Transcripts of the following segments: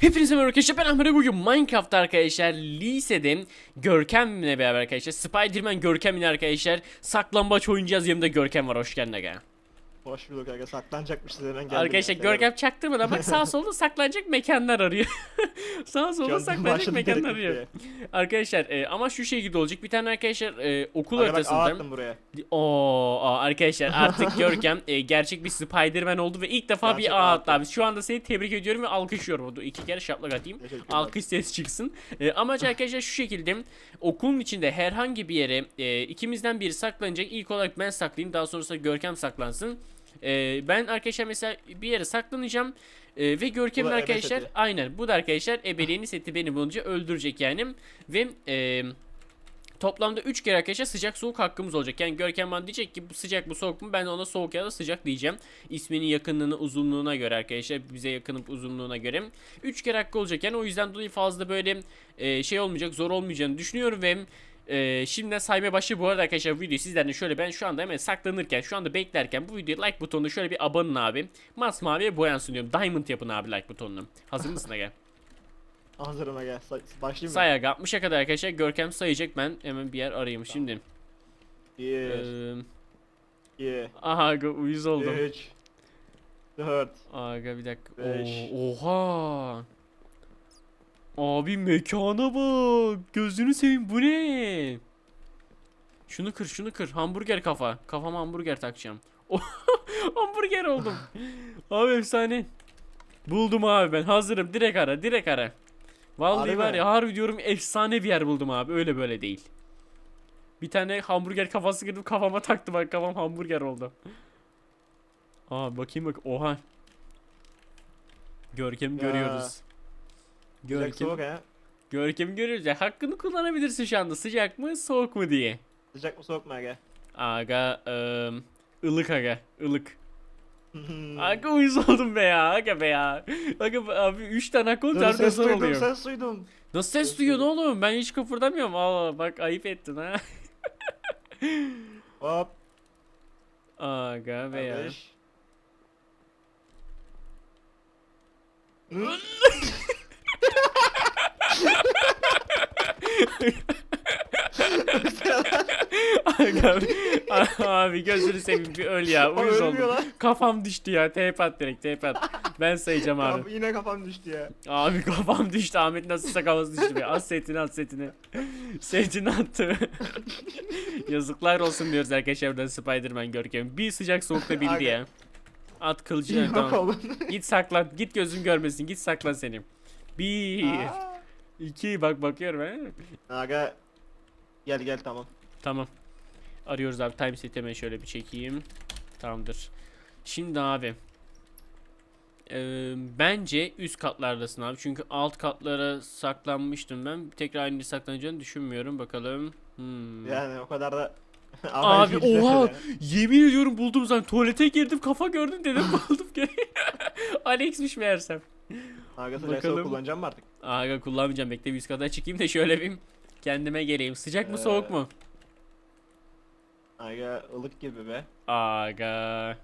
Hepinize merhaba arkadaşlar. Ben Ahmet bugün Minecraft arkadaşlar. Lisede Görkem'le beraber arkadaşlar. Spiderman Görkem'le arkadaşlar. Saklambaç oynayacağız. Yanımda Görkem var. Hoş geldin aga Hoş bulduk aga saklanacakmışız hemen geldim. Arkadaşlar ya. Görkem çaktırmadan bak sağ solda saklanacak mekanlar arıyor Sağ solda saklanacak başladı mekanlar direkt arıyor. Arkadaşlar e, ama şu şekilde olacak bir tane arkadaşlar e, okul Aga bak ağ haritasında attım buraya. Oo aa, arkadaşlar artık Görkem e, gerçek bir Spider-Man oldu ve ilk defa Gerçek bir ağ attı abi. Şu anda seni tebrik ediyorum ve alkışlıyorum. Oldu. İki kere şaplak atayım. Teşekkürler. Alkış ses çıksın. E, amaç arkadaşlar şu şekilde okulun içinde herhangi bir yere e, ikimizden biri saklanacak. İlk olarak ben saklayayım daha sonrasında Görkem saklansın. E, ben arkadaşlar mesela bir yere saklanacağım. E, ve Görkem'in arkadaşlar seti. aynen bu da arkadaşlar ebeliğini seti beni bulunca öldürecek yani. Ve e, Toplamda 3 kere arkadaşlar sıcak soğuk hakkımız olacak. Yani Görkem bana diyecek ki bu sıcak bu soğuk mu? Ben ona soğuk ya da sıcak diyeceğim. İsminin yakınlığını uzunluğuna göre arkadaşlar. Bize yakınıp uzunluğuna göre. 3 kere hakkı olacak. Yani o yüzden dolayı fazla böyle e, şey olmayacak zor olmayacağını düşünüyorum ve e, şimdiden saymaya başlıyor. Bu arada arkadaşlar videoyu sizden de şöyle ben şu anda hemen saklanırken şu anda beklerken bu videoya like butonuna şöyle bir abanın abi. Masmaviye boyansın diyorum. Diamond yapın abi like butonunu. Hazır mısın aga? Hazırım aga. Say- Başlayayım mı? Say aga 60'a kadar arkadaşlar Görkem sayacak ben hemen bir yer arayayım şimdi. Bir, Eee iki, Aha aga uyuz oldum. üç, dört. Aga bir dakika. Beş. Oo, oha. Abi mekana bak. Gözünü seveyim bu ne? Şunu kır şunu kır. Hamburger kafa. Kafama hamburger takacağım. hamburger oldum. abi efsane. Buldum abi ben hazırım. Direkt ara direkt ara. Vallahi Harbi var ya harbi diyorum efsane bir yer buldum abi. Öyle böyle değil. Bir tane hamburger kafası girdim kafama taktım bak kafam hamburger oldu. Aa bakayım bak oha. Görkem Ya. görüyoruz. Görkem, soğuk ha. Görkem görüyoruz ya hakkını kullanabilirsin şu anda sıcak mı soğuk mu diye. Sıcak mı soğuk mu aga? Aga ım, ılık aga ılık. Hmm. Aga uyuz oldum be ya aga be ya. Aga abi 3 tane harbiden ses duydum oluyor. ses duydum. Nasıl ses ses duyuyorsun oğlum ben hiç kıpırdamıyorum. Aa bak ayıp ettin ha. Hop. Aga be ya. Aga abi gözünü seveyim bir öl ya uyuz Ölmüyor oldum. lan. Kafam düştü ya tep at direkt tep at. Ben sayacağım abi. Abi yine kafam düştü ya. Abi kafam düştü Ahmet nasılsa kafası düştü be. At setini at setini. Setini attı. Yazıklar olsun diyoruz arkadaşlar buradan Spiderman Görkem. Bir sıcak soğukta bildi ya. At kılıcını Yok tamam. oğlum. Git saklan. Git gözüm görmesin. Git saklan seni. Bir. Aa. İki bak bakıyorum he. Aga. Gel gel tamam. Tamam. Arıyoruz abi. Time set hemen şöyle bir çekeyim. Tamamdır. Şimdi abi. Eee, bence üst katlardasın abi. Çünkü alt katlara saklanmıştım ben. Tekrar aynı saklanacağını düşünmüyorum. Bakalım. Hmm. Yani o kadar da Abi oha yemin ediyorum buldum zaten tuvalete girdim kafa gördüm dedim buldum gene. Alex'miş meğersem. Aga Bakalım. soğuk kullanacağım mı artık? Aga kullanmayacağım bekle bir üst kata çıkayım da şöyle bir kendime geleyim. Sıcak mı soğuk Ee, mu? Aga ılık gibi be. Aga.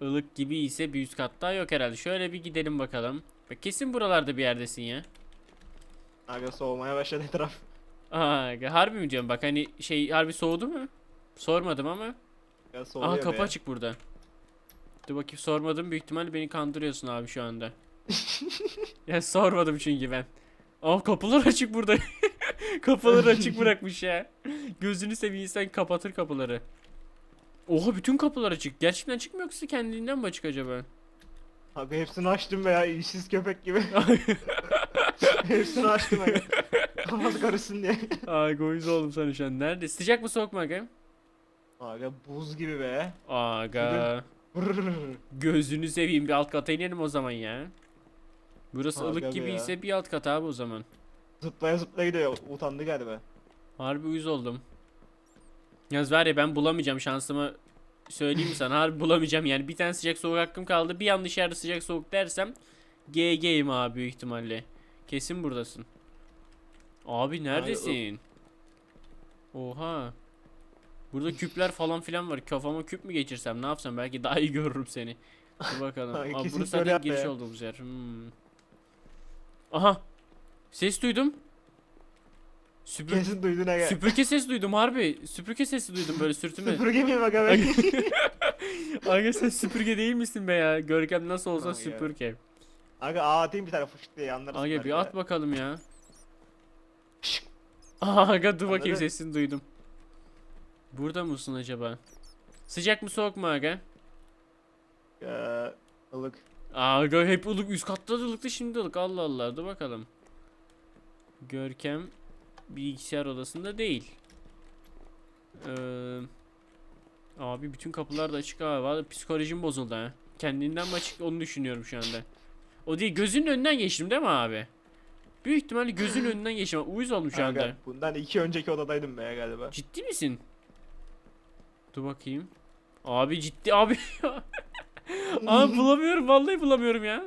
Ilık gibi ise bir üst katta yok herhalde. Şöyle bir gidelim bakalım. Bak kesin buralarda bir yerdesin ya. Aga soğumaya başladı etraf. Aga harbi mi diyorum bak hani şey harbi soğudu mu? Sormadım ama. Aga soğuyor Aha kapı be. açık burada. Dur bakayım sormadım büyük ihtimalle beni kandırıyorsun abi şu anda. Ya sormadım çünkü ben. Aa kapılar açık burada. kapıları açık bırakmış ya. Gözünü seveyim sen kapatır kapıları. Oha bütün kapılar açık. Gerçekten açık mı yoksa kendiliğinden mi açık acaba? Aga hepsini açtım be ya işsiz köpek gibi. hepsini açtım aga. Kafası karışsın diye. Ay goyuz oldum sana şu an. Nerede? Sıcak mı soğuk mu aga? Aga buz gibi be. Aga. Gözünü seveyim bir alt kata inelim o zaman ya. Burası Aga ılık gibi ya. ise bir alt kat abi o zaman. Zıplaya zıplaya gidiyor. Utandı galiba. Harbi uyuz oldum. Yalnız var ya ben bulamayacağım şansımı söyleyeyim mi sana harbi bulamayacağım yani bir tane sıcak soğuk hakkım kaldı bir yanlış yerde sıcak soğuk dersem GG'yim abi büyük ihtimalle. Kesin buradasın. Abi neredesin? Oha. Burada küpler falan filan var. Kafama küp mü geçirsem ne yapsam belki daha iyi görürüm seni. Dur bakalım. Kesin burası zaten giriş ya. olduğumuz yer. Hmm. Aha. Ses duydum. Süpür Kesin duydun aga. süpürge ses duydum harbi. Süpürge sesi duydum böyle sürtünme. Süpürge miyim aga ben? Aga sen süpürge değil misin be ya? Görkem nasıl olsa Aga. süpürge. aga atayım bir tane fışık diye anlarsın. Aga bir at bakalım ya. Şşk. Aga dur bakayım Anladın? sesini duydum. Burada mısın acaba? Sıcak mı soğuk mu aga? Ee, ılık. Aga hep ılık üst katta da ılıktı şimdi ılık Allah Allah dur bakalım. Görkem bilgisayar odasında değil. Ee, abi bütün kapılar da açık abi. Vallahi psikolojim bozuldu ha. Kendinden mi açık onu düşünüyorum şu anda. O değil gözünün önünden geçtim değil mi abi? Büyük ihtimalle gözünün önünden geçtim. Uyuz oldum şu anda. Aga, bundan iki önceki odadaydım be galiba. Ciddi misin? Dur bakayım. Abi ciddi abi. abi bulamıyorum vallahi bulamıyorum ya.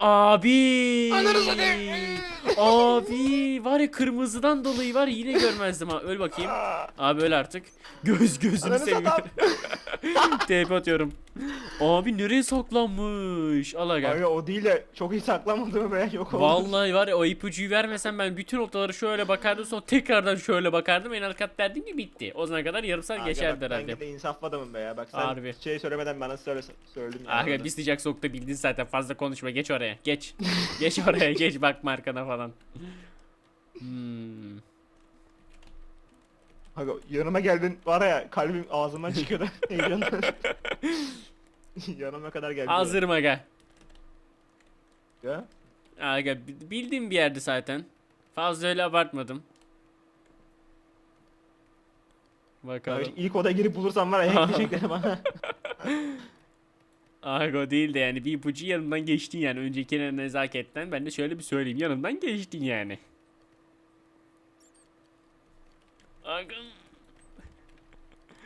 Abi. Ananı satayım. Abi var ya kırmızıdan dolayı var ya yine görmezdim ha. Öl bakayım. Abi öl artık. Göz gözünü Ananı seveyim. TP atıyorum. Abi nereye saklanmış? Al aga. Aga o değil de çok iyi saklamadım be yok oldu. Vallahi var ya o ipucuyu vermesem ben bütün noktaları şöyle bakardım sonra tekrardan şöyle bakardım en alt kat derdim ki bitti. O zamana kadar yarım saat Aga geçerdi bak, Ben herhalde. de insaflı adamım be ya bak sen Harbi. şey söylemeden bana söyle söyledim ya. Aga bir sıcak soğukta bildin zaten fazla konuşma geç oraya geç. geç oraya geç bakma arkana falan. Hmm. Aga yanıma geldin var ya kalbim ağzımdan çıkıyordu heyecandan. Yanıma kadar geldi. Hazırım aga. Ya. Aga bi- bildiğim bir yerde zaten. Fazla öyle abartmadım. Bakalım. ilk odaya girip bulursam var ya hackleyecekler bana. Aga değil de yani bir ipucu yanımdan geçtin yani öncekine nezaketten ben de şöyle bir söyleyeyim yanımdan geçtin yani. Aga.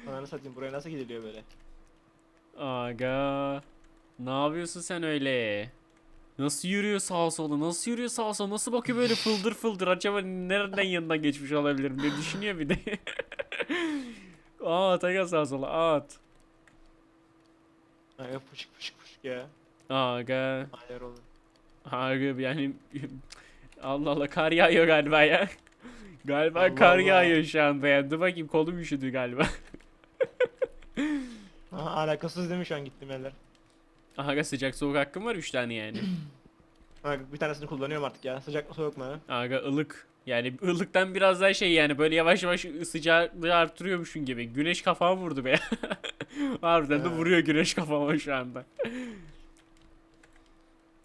Ananı satayım buraya nasıl gidiliyor böyle? Aga. Ne yapıyorsun sen öyle? Nasıl yürüyor sağa sola? Nasıl yürüyor sağa sola? Nasıl bakıyor böyle fıldır fıldır? Acaba nereden yanından geçmiş olabilirim diye düşünüyor bir de. at aga sağa sola at. Aga fışık fışık fışık ya. Aga. Hayır oğlum. Aga yani Allah Allah kar yağıyor galiba ya. Galiba Allah kar Allah. yağıyor şu anda ya. Dur bakayım kolum üşüdü galiba. Aha, alakasız değil mi şu an gittiğim yerler? Aga sıcak soğuk hakkım var 3 tane yani. Aga bir tanesini kullanıyorum artık ya. Sıcak mı soğuk mu? Aga ılık. Yani ılıktan biraz daha şey yani böyle yavaş yavaş sıcaklığı arttırıyormuşsun gibi. Güneş kafama vurdu be. Harbiden de vuruyor güneş kafama şu anda.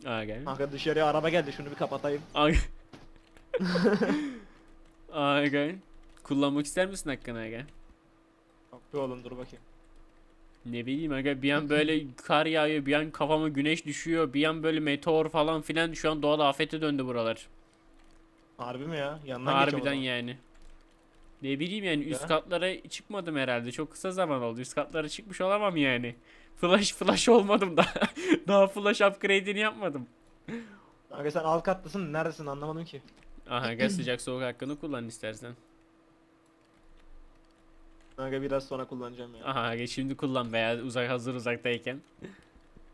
Aga. Aga dışarıya araba geldi şunu bir kapatayım. Aga. Aga. Kullanmak ister misin hakkını aga? Yok be oğlum dur bakayım. Ne bileyim aga bir an böyle kar yağıyor, bir an kafama güneş düşüyor, bir an böyle meteor falan filan şu an doğal afete döndü buralar. Harbi mi ya? Yanından Harbiden yani. Ne bileyim yani üst Ya. katlara çıkmadım herhalde. Çok kısa zaman oldu. Üst katlara çıkmış olamam yani. Flash flash olmadım daha. daha flash upgrade'ini yapmadım. Aga sen alt kattasın neredesin anlamadım ki. Aha gel sıcak soğuk hakkını kullan istersen. Aga biraz sonra kullanacağım ya. Aha gel şimdi kullan veya uzak hazır uzaktayken.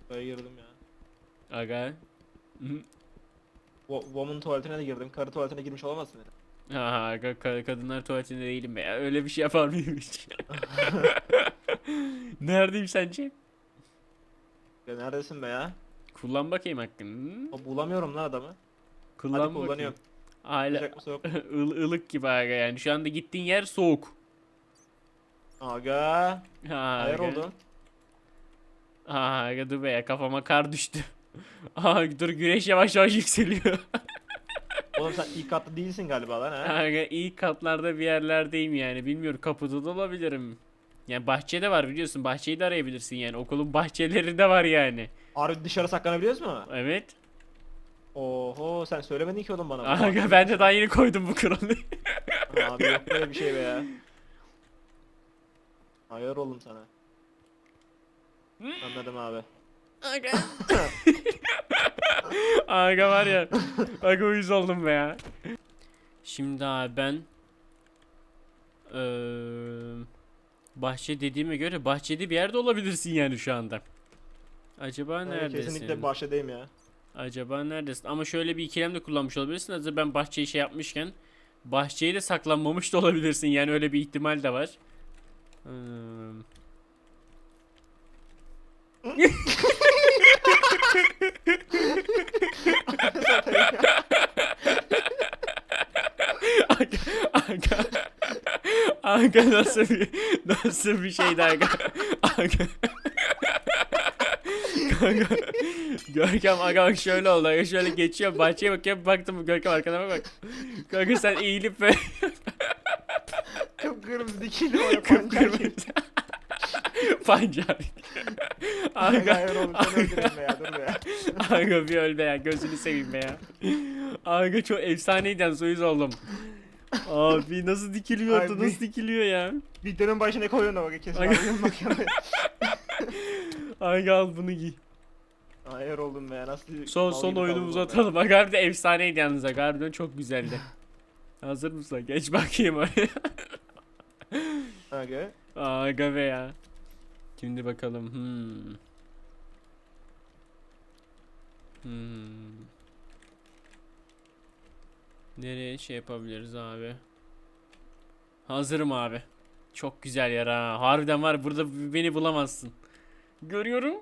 Girdim ya. Aga. Wo- Woman tuvaletine de girdim. Karı tuvaletine girmiş olamazsın dedim. Aga ka- kadınlar tuvaletinde değilim be ya. Öyle bir şey yapar mıyım hiç? Neredeyim sence? Ya neredesin be ya? Kullan bakayım hakkını. O bulamıyorum lan adamı. Kullan Hadi bakayım. kullanıyorum. Hala Sıcak mı soğuk? ıl- ılık gibi aga yani. Şu anda gittiğin yer soğuk. Aga. Ha, Hayır aga. oldu. Ha aga dur be ya kafama kar düştü. Aha dur güneş yavaş yavaş yükseliyor. Oğlum sen ilk katta değilsin galiba lan ha. aga iyi katlarda bir yerlerdeyim yani. Bilmiyorum kapıda da olabilirim. Yani bahçede var biliyorsun. Bahçeyi de arayabilirsin yani. Okulun bahçelerinde var yani. Harbi dışarı saklanabiliyoruz mu? Evet. Oho sen söylemedin ki oğlum bana. Aga ben de daha yeni koydum bu kuralı. Abi yok böyle bir şey be ya. Hayır oğlum sana. Anladım abi. Aga. Aga var ya. Aga uyuz oldum be ya. Şimdi abi ben Ee, bahçe dediğime göre bahçede bir yerde olabilirsin yani şu anda. Acaba Yani neredesin? kesinlikle bahçedeyim ya. Acaba neredesin? Ama şöyle bir ikilem de kullanmış olabilirsin. Hazır ben bahçeyi şey yapmışken bahçeye de saklanmamış da olabilirsin. Yani öyle bir ihtimal de var. Hmm. aga nasıl bir nasıl bir şeydi aga? Aga. Kanka. Görkem aga bak şöyle oldu. Aga şöyle geçiyor bahçeye bakıyorum baktım Görkem arkana bak. Kanka sen eğilip böyle Kıpkırmızı dikili yapan kıpkırmızı. Pancar. Aga hayır oğlum seni öldüreyim be ya dur be ya. aga bir öl be ya gözünü seveyim be ya. Aga çok efsaneydi yalnız o yüzden oldum. Abi nasıl dikiliyor Ay, orada nasıl dikiliyor ya. Videonun başına koyuyorsun bak kesin. Bak yani. Aga al bunu giy. Hayır oldum be ya nasıl Son son oyunumuzu atalım. Aga harbiden efsaneydi yalnız aga harbiden çok güzeldi. Hazır mısın? Geç bakayım oraya. Aga. Aga be ya. Şimdi bakalım. Hmm. Hmm. Nereye şey yapabiliriz abi? Hazırım abi. Çok güzel yer ha. Harbiden var burada beni bulamazsın. Görüyorum.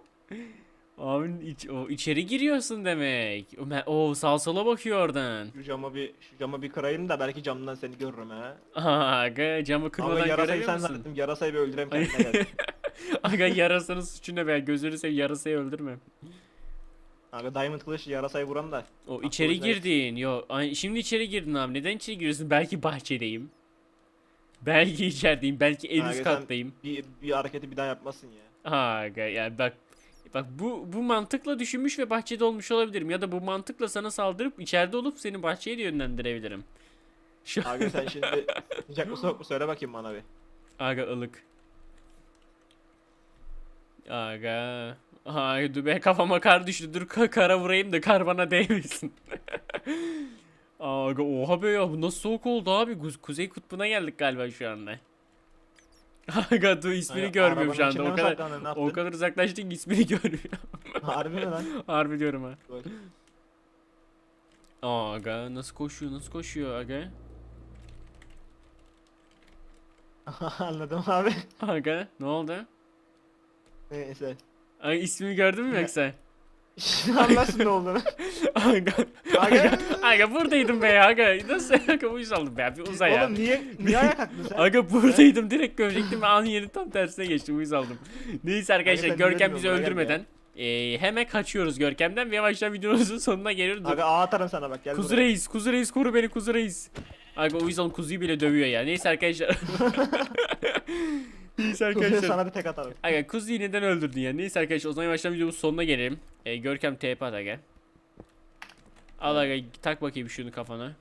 Abi iç, o içeri giriyorsun demek. O, sağ sola bakıyor oradan. Şu cama bir şu cama bir kırayım da belki camdan seni görürüm ha. Aga camı Ama kırmadan yarasayı göremiyor sen musun? zannettim. Yarasayı bir öldüreyim kendine. Aga yarasanın suçu ne be? Gözünü seveyim yarasayı öldürme. Aga Diamond kılıç yarasayı vuran da. O içeri girdin. Yo, ay, şimdi içeri girdin abi. Neden içeri giriyorsun? Belki bahçedeyim. Belki içerideyim. Belki en Aga üst sen- kattayım. Bir, bir hareketi bir daha yapmasın ya. Aga yani bak bak bu bu mantıkla düşünmüş ve bahçede olmuş olabilirim ya da bu mantıkla sana saldırıp içeride olup seni bahçeye de yönlendirebilirim. Şu Aga sen şimdi sıcak mı soğuk mu söyle bakayım bana bir. Aga ılık. Aga. Ay dur be kafama kar düştü. Dur ka- kara vurayım da kar bana değmesin. Aga oha be ya bu nasıl soğuk oldu abi. Kuz- Kuzey kutbuna geldik galiba şu anda. Aga dur ismini Aga, görmüyorum şu arabanın anda. O mi kadar saklandın, ne o yaptın? kadar uzaklaştık ki ismini görmüyorum. Harbi mi lan? Harbi diyorum ha. Aga nasıl koşuyor nasıl koşuyor aga. Anladım abi. Aga ne oldu? Neyse. Ay ismini gördün mü yoksa? Şimdi anlarsın ne olduğunu. Aga. Aga. Aga, aga buradaydım be ya aga. Nasıl aga uyuz oldum be bir uza ya. Oğlum niye niye ayak kalktın sen? Aga buradaydım direkt görecektim ve anın yerin tam tersine geçtim uyuz oldum. Neyse arkadaşlar Görkem bizi bilmiyorum, öldürmeden eee, hemen kaçıyoruz Görkem'den ve yavaştan videomuzun sonuna geliyoruz. Aga atarım sana bak gel Kuzu buraya. reis, kuzu reis koru beni kuzu reis. Aga uyuz oldum kuzuyu bile dövüyor ya. Neyse arkadaşlar. Neyse Kuzuya arkadaşlar. sana bir tek atarım. Aga kuzuyu neden öldürdün ya? Neyse arkadaşlar o zaman yavaştan videomuzun sonuna gelelim. Ee, Görkem TP at aga. Al aga tak bakayım şunu kafana.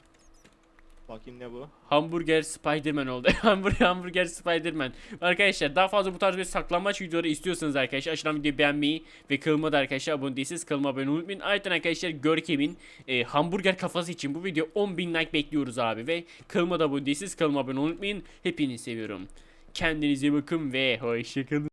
Bakayım ne bu? Hamburger Spiderman oldu. hamburger hamburger Spiderman. Arkadaşlar daha fazla bu tarz bir saklanmaç videoları istiyorsanız arkadaşlar aşağıdan videoyu beğenmeyi ve kanalıma da arkadaşlar abone değilseniz kanalıma abone olmayı unutmayın. Ayrıca arkadaşlar Görkem'in e, hamburger kafası için bu video 10.000 like bekliyoruz abi ve kanalıma da abone değilseniz kanalıma abone olmayı unutmayın. Hepinizi seviyorum. Kendinize bakın ve hoşçakalın.